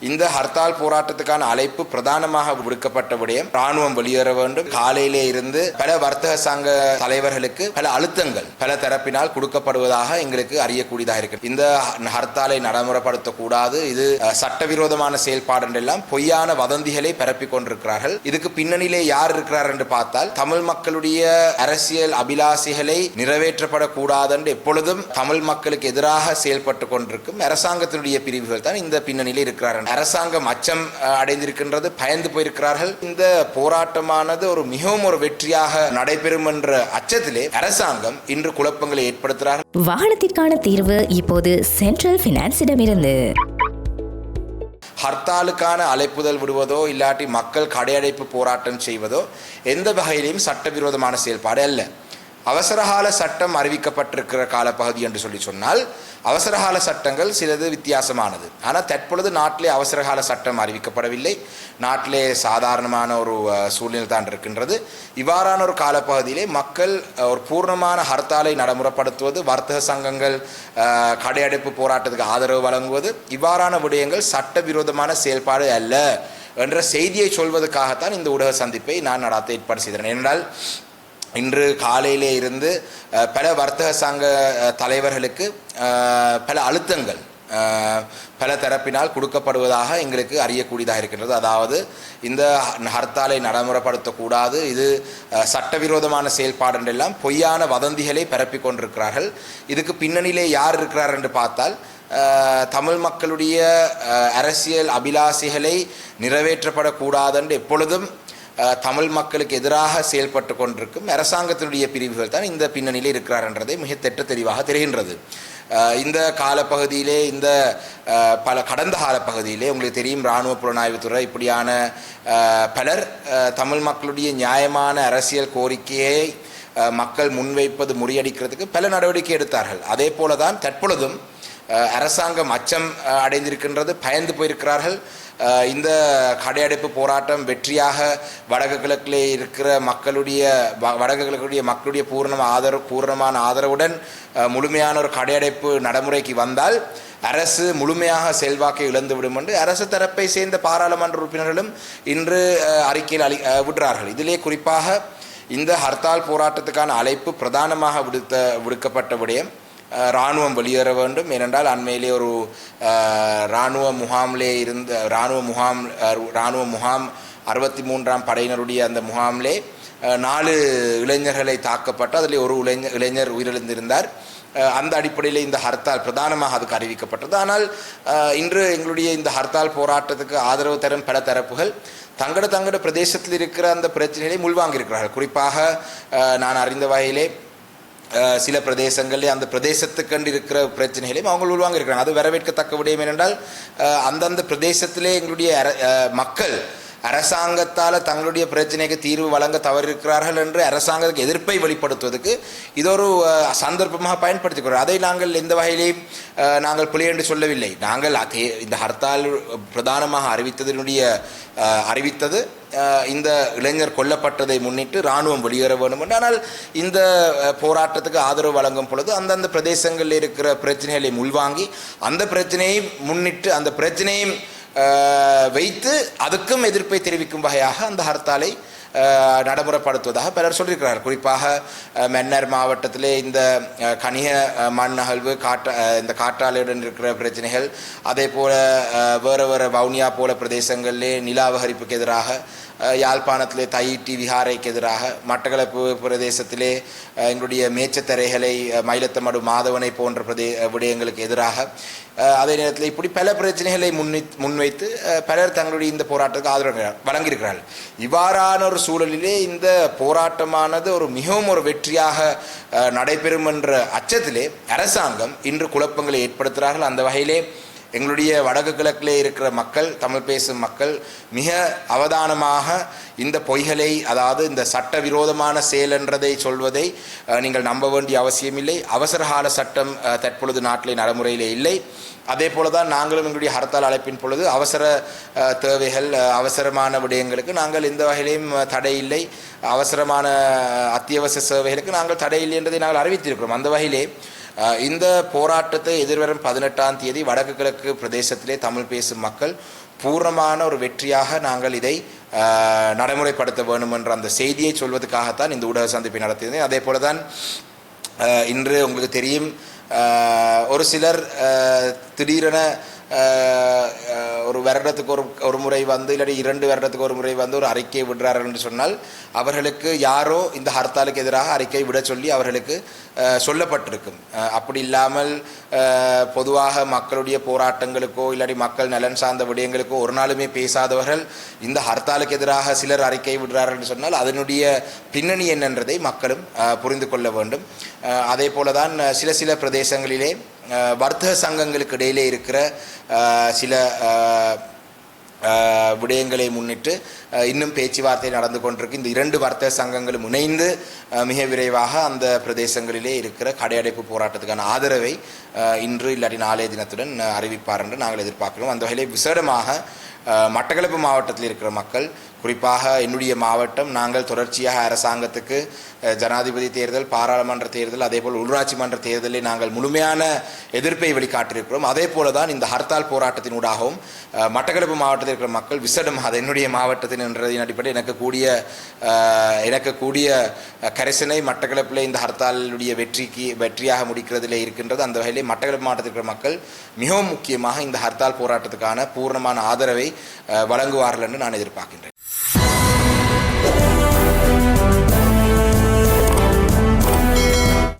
இந்த ஹர்த்தால் போராட்டத்துக்கான அழைப்பு பிரதானமாக விடுக்கப்பட்ட விடயம் ராணுவம் வெளியேற வேண்டும் காலையிலே இருந்து பல வர்த்தக சங்க தலைவர்களுக்கு பல அழுத்தங்கள் பல தரப்பினால் கொடுக்கப்படுவதாக எங்களுக்கு அறியக்கூடியதாக இருக்கு. இந்த ஹர்த்தாலை நடைமுறைப்படுத்தக்கூடாது இது சட்டவிரோதமான செயல்பாடு என்றெல்லாம் பொய்யான வதந்திகளை பரப்பிக் கொண்டிருக்கிறார்கள். இதுக்கு பின்னணியிலே யார் இருக்கிறார் என்று பார்த்தால் தமிழ் மக்களுடைய அரசியல் அபிலாசிகளை நிறைவேற்றப்படக்கூடாது என்று எப்பொழுதும் தமிழ் மக்களுக்கு எதிராக செயல்பட்டு கொண்டிருக்கும் அரசாங்கத்தினுடைய பிரிவுகள் தான் இந்த பின்னணியில் இருக்கிறார்கள் அரசாங்கம் அச்சம் அடைந்திருக்கின்றது பயந்து போயிருக்கிறார்கள். இந்த போராட்டமானது ஒரு மிகவும் ஒரு வெற்றியாக நடைபெறும் என்ற அச்சத்திலே அரசாங்கம் இன்று குழப்பங்களை ஏற்படுத்துகிறார்கள். வாகனத்திற்கான தீர்வு இப்போது சென்ட்ரல் பினான்ஸிடமிருந்து ஹர்த்தாலுக்கான அழைப்புதல் விடுவதோ இல்லாட்டி மக்கள் கடையடைப்பு போராட்டம் செய்வதோ எந்த வகையிலையும் சட்டவிரோதமான செயல்பாடு அல்ல. அவசரகால சட்டம் அறிவிக்கப்பட்டிருக்கிற காலப்பகுதி என்று சொல்லி சொன்னால் அவசரகால சட்டங்கள் சிலது வித்தியாசமானது. ஆனால் தற்பொழுது நாட்டிலே அவசரகால சட்டம் அறிவிக்கப்படவில்லை. நாட்டிலே சாதாரணமான ஒரு சூழ்நிலை தான் இருக்கின்றது. இவ்வாறான ஒரு காலப்பகுதியிலே மக்கள் ஒரு பூர்ணமான ஹர்த்தாலை நடைமுறைப்படுத்துவது வர்த்தக சங்கங்கள் கடையடைப்பு போராட்டத்துக்கு ஆதரவு வழங்குவது இவ்வாறான விடயங்கள் சட்டவிரோதமான செயல்பாடு அல்ல என்ற செய்தியை சொல்வதற்காகத்தான் இந்த ஊடக சந்திப்பை நான் நடாத்த ஏற்பாடு செய்தேன். ஏனென்றால் இன்று காலையிலே இருந்து பல வர்த்தக சங்க தலைவர்களுக்கு பல அழுத்தங்கள் பல தரப்பினால் கொடுக்கப்படுவதாக எங்களுக்கு அறியக்கூடியதாக இருக்கின்றது. அதாவது இந்த ஹர்த்தாலை நடைமுறைப்படுத்தக்கூடாது இது சட்டவிரோதமான செயல்பாடு என்றெல்லாம் பொய்யான வதந்திகளை பரப்பிக் கொண்டிருக்கிறார்கள். இதுக்கு பின்னணியிலே யார் இருக்கிறார் என்று பார்த்தால் தமிழ் மக்களுடைய அரசியல் அபிலாசிகளை நிறைவேற்றப்படக்கூடாது என்று எப்பொழுதும் தமிழ் மக்களுக்கு எதிராக செயல்பட்டு கொண்டிருக்கும் அரசாங்கத்தினுடைய பிரிவுகள் தான் இந்த பின்னணியில் இருக்கிறார் என்றதை மிக தெட்ட தெளிவாக தெரிகின்றது. இந்த காலப்பகுதியிலே இந்த பல கடந்த காலப்பகுதியிலே உங்களுக்கு தெரியும் இராணுவ புலனாய்வுத்துறை இப்படியான பலர் தமிழ் மக்களுடைய நியாயமான அரசியல் கோரிக்கையை மக்கள் முன்வைப்பது முறியடிக்கிறதுக்கு பல நடவடிக்கை எடுத்தார்கள். அதே போல தான் தற்பொழுதும் அரசாங்கம் அச்சம் அடைந்திருக்கின்றது பயந்து போயிருக்கிறார்கள். இந்த கடையடைப்பு போராட்டம் வெற்றியாக வடக்கு கிழக்கிலே இருக்கிற மக்களுடைய வ- வடக்கு கிழக்குடைய மக்களுடைய பூர்ண ஆதரவு பூர்ணமான ஆதரவுடன் முழுமையான ஒரு கடையடைப்பு நடைமுறைக்கு வந்தால் அரசு முழுமையாக செல்வாக்கை இழந்துவிடும் என்று அரசு தரப்பை சேர்ந்த பாராளுமன்ற உறுப்பினர்களும் இன்று அறிக்கையில் அளி விடுறார்கள். இதிலே குறிப்பாக இந்த ஹர்த்தால் போராட்டத்துக்கான அழைப்பு பிரதானமாக விடுத்த விடுக்கப்பட்ட விடயம். இராணுவம் வெளியேற வேண்டும். ஏனென்றால் அண்மையிலே ஒரு இராணுவ முகாமிலே இருந்த இராணுவ முகாம் இராணுவ முகாம் அறுபத்தி மூன்றாம் படையினருடைய அந்த முகாமிலே நாலு இளைஞர்களை தாக்கப்பட்டு அதில் ஒரு இளைஞர் இளைஞர் உயிரிழந்திருந்தார். அந்த அடிப்படையில் இந்த ஹர்த்தால் பிரதானமாக அதுக்கு அறிவிக்கப்பட்டது. ஆனால் இன்று எங்களுடைய இந்த ஹர்த்தால் போராட்டத்துக்கு ஆதரவு தரும் பல தரப்புகள் தங்கட தங்கட பிரதேசத்தில் இருக்கிற அந்த பிரச்சனைகளை முள்வாங்கியிருக்கிறார்கள். குறிப்பாக நான் அறிந்த வகையிலே சில பிரதேசங்களில் அந்த பிரதேசத்துக்கண்டு இருக்கிற பிரச்சனைகளையும் அவங்க உள்வாங்க இருக்கிறாங்க அது வரவேற்கத்தக்க விடயம் என்னென்றால் அந்தந்த பிரதேசத்திலே எங்களுடைய மக்கள் அரசாங்கத்தால் தங்களுடைய பிரச்சனைக்கு தீர்வு வழங்க தவறிருக்கிறார்கள் என்று அரசாங்கத்துக்கு எதிர்ப்பை வெளிப்படுத்துவதற்கு இது ஒரு சந்தர்ப்பமாக பயன்படுத்திக்கிறோம் அதை நாங்கள் எந்த வகையிலையும் நாங்கள் புலி என்று சொல்லவில்லை. நாங்கள் இந்த ஹர்த்தால் பிரதானமாக அறிவித்ததனுடைய அறிவித்தது இந்த இளைஞர் கொல்லப்பட்டதை முன்னிட்டு இராணுவம் வெளியேற வேண்டும் என்று. ஆனால் இந்த போராட்டத்துக்கு ஆதரவு வழங்கும் பொழுது அந்தந்த பிரதேசங்களில் இருக்கிற பிரச்சனைகளை உள்வாங்கி அந்த பிரச்சனையை முன்னிட்டு அந்த பிரச்சனையும் வைத்து அதுக்கும் எதிர்ப்பை தெரிவிக்கும் வகையாக அந்த ஹர்த்தாலை நடைமுறைப்படுத்துவதாக பலர் சொல்லியிருக்கிறார் குறிப்பாக மென்னர் மன்னர் மாவட்டத்திலே இந்த அஹ், கனிய மண் அகழ்வு காற்ற இந்த காற்றாலையுடன் இருக்கிற பிரச்சனைகள் அதே போல் வேறு வேறு வவுனியா போல பிரதேசங்களிலே நிலாவகரிப்புக்கு எதிராக யாழ்ப்பாணத்திலே தையிட்டி விஹாரைக்கு எதிராக மட்டக்களப்பு பிரதேசத்திலே எங்களுடைய மேச்சத்தரைகளை மயிலத்தமடு மாதவனை போன்ற பிரதே விடயங்களுக்கு எதிராக அதே நேரத்தில் இப்படி பல பிரச்சனைகளை முன்வை முன்வைத்து பலர் தங்களுடைய இந்த போராட்டத்துக்கு ஆதரவு வழங்கியிருக்கிறார்கள். இவ்வாறான ஒரு சூழலிலே இந்த போராட்டமானது ஒரு மிகவும் ஒரு வெற்றியாக நடைபெறும் என்ற அச்சத்திலே அரசாங்கம் இன்று குழப்பங்களை ஏற்படுத்துகிறார்கள். அந்த வகையிலே எங்களுடைய வடக்கு கிழக்கிலே இருக்கிற மக்கள் தமிழ் பேசும் மக்கள் மிக அவதானமாக இந்த பொய்களை அதாவது இந்த சட்டவிரோதமான செயல் என்றதை சொல்வதை நீங்கள் நம்ப வேண்டிய அவசியமில்லை. அவசரகால சட்டம் தற்பொழுது நாட்டிலே நடைமுறையிலே இல்லை. அதே போல தான் நாங்களும் எங்களுடைய ஹர்த்தால் அழைப்பின் பொழுது அவசர தேவைகள் அவசரமான விடயங்களுக்கு நாங்கள் எந்த வகையிலையும் தடை இல்லை. அவசரமான அத்தியாவசிய சேவைகளுக்கு நாங்கள் தடை இல்லை என்றதை நாங்கள் அறிவித்திருக்கிறோம். அந்த வகையிலே இந்த போராட்டத்தை எதிர்வரும் பதினெட்டாம் தேதி வடக்கு கிழக்கு பிரதேசத்திலே தமிழ் பேசும் மக்கள் பூர்ணமான ஒரு வெற்றியாக நாங்கள் இதை நடைமுறைப்படுத்த வேண்டும் என்ற அந்த செய்தியை சொல்வதற்காகத்தான் இந்த ஊடக சந்திப்பை நடத்தியது அதே போல தான் இன்று உங்களுக்கு தெரியும் ஒரு சிலர் திடீரென ஒரு வருடத்துக்கு ஒரு ஒரு முறை வந்து இல்லாட்டி இரண்டு வருடத்துக்கு ஒரு முறை வந்து ஒரு அறிக்கை விடுறார்கள் என்று சொன்னால் அவர்களுக்கு யாரோ இந்த ஹர்த்தாலுக்கு எதிராக அறிக்கை விட சொல்லி அவர்களுக்கு சொல்லப்பட்டிருக்கும். அப்படி இல்லாமல் பொதுவாக மக்களுடைய போராட்டங்களுக்கோ இல்லாட்டி மக்கள் நலன் சார்ந்த விடயங்களுக்கோ ஒரு நாளுமே பேசாதவர்கள் இந்த ஹர்த்தாலுக்கு எதிராக சிலர் அறிக்கை விடுறார்கள் என்று சொன்னால் அதனுடைய பின்னணி என்னன்றதை மக்களும் புரிந்து கொள்ள வேண்டும். அதே போல தான் சில சில பிரதேசங்களிலே வர்த்தக சங்கங்களுக்கு இடையிலே இருக்கிற சில விடயங்களை முன்னிட்டு இன்னும் பேச்சுவார்த்தை நடந்து கொண்டிருக்கு. இந்த இரண்டு வர்த்தக சங்கங்களும் இணைந்து மிக விரைவாக அந்த பிரதேசங்களிலே இருக்கிற கடையடைப்பு போராட்டத்துக்கான ஆதரவை இன்று இல்லாட்டி நாளைய தினத்துடன் அறிவிப்பார் என்று நாங்கள் எதிர்பார்க்கிறோம். அந்த வகையிலே விசேடமாக மட்டக்களப்பு மாவட்டத்தில் இருக்கிற மக்கள் குறிப்பாக என்னுடைய மாவட்டம் நாங்கள் தொடர்ச்சியாக அரசாங்கத்துக்கு ஜனாதிபதி தேர்தல் பாராளுமன்ற தேர்தல் அதேபோல் உள்ளாட்சி மன்ற தேர்தலில் நாங்கள் முழுமையான எதிர்ப்பை வெளிக்காட்டியிருக்கிறோம். அதே போல தான் இந்த ஹர்த்தால் போராட்டத்தினூடாகவும் மட்டக்களப்பு மாவட்டத்தில் இருக்கிற மக்கள் விசடம் அது என்னுடைய மாவட்டத்தின் என்றதின் அடிப்படையில் எனக்கு கூடிய எனக்கு கூடிய கரிசனை மட்டக்களப்பில் இந்த ஹர்த்தாலுடைய வெற்றிக்கு வெற்றியாக முடிக்கிறதில் இருக்கின்றது. அந்த வகையிலே மட்டக்களப்பு மாவட்டத்தில் இருக்கிற மக்கள் மிகவும் முக்கியமாக இந்த ஹர்த்தால் போராட்டத்துக்கான பூர்ணமான ஆதரவை வழங்குவார்கள் என்று நான் எதிர்பார்க்கின்றேன்.